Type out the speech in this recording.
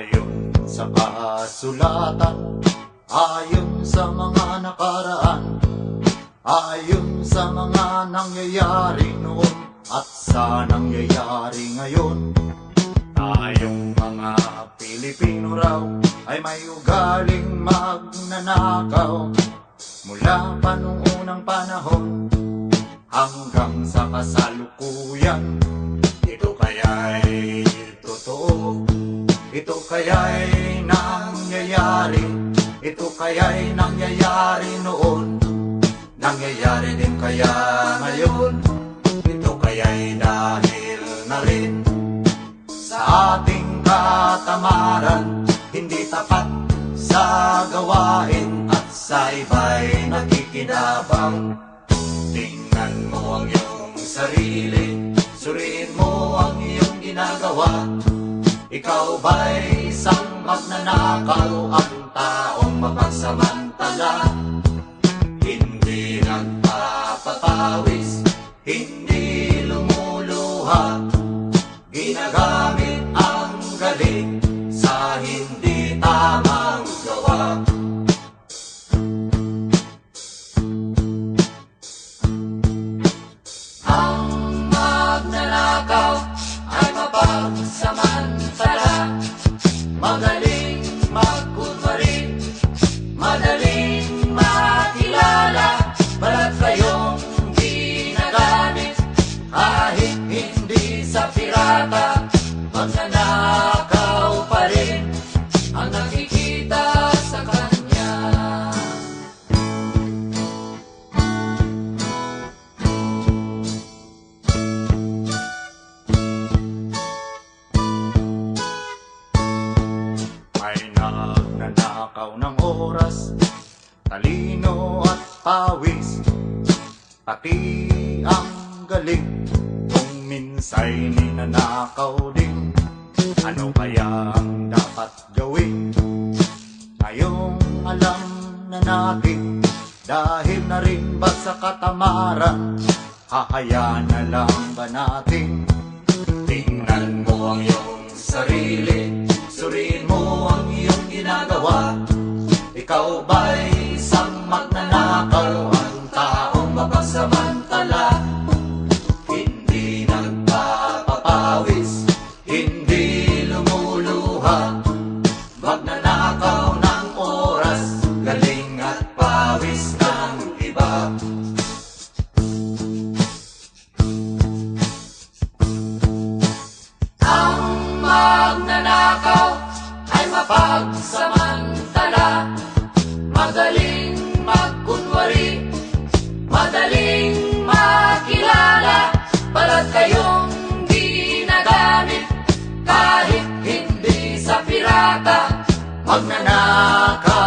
Ayon sa kasulatan. Ayon sa mga nakaraan Ayon sa mga nangyayari noon At sa nangyayari ngayon. Tayong mga Pilipino raw Ay may ugaling magnanakaw. Mula pa nung unang panahon Hanggang sa kasalukuyan Ito kaya'y nangyayari. Ito kaya'y nangyayari noon. Nangyayari din kaya ngayon. Ito kaya'y dahil na rin. Sa ating katamaran Hindi tapat sa gawain At sa iba'y nakikinabang. Tingnan mo ang iyong sarili Suriin mo ang iyong ginagawa Ikaw ba'y isang magnanakaw Ang taong mapagsamantala? Hindi nagpapapawis Hindi lumuluha. Ginagamit ang galing nagnanakaw ng oras, talino at pawis. Pati ang galing kung minsay ninanakaw din. Ano kaya ang dapat gawin? Ngayong alam na natin Dahil na rin ba sa katamaran? Hahayaan na lang ba natin? Tingnan mo ang iyong sarili Ikaw ba'y Magnanaka.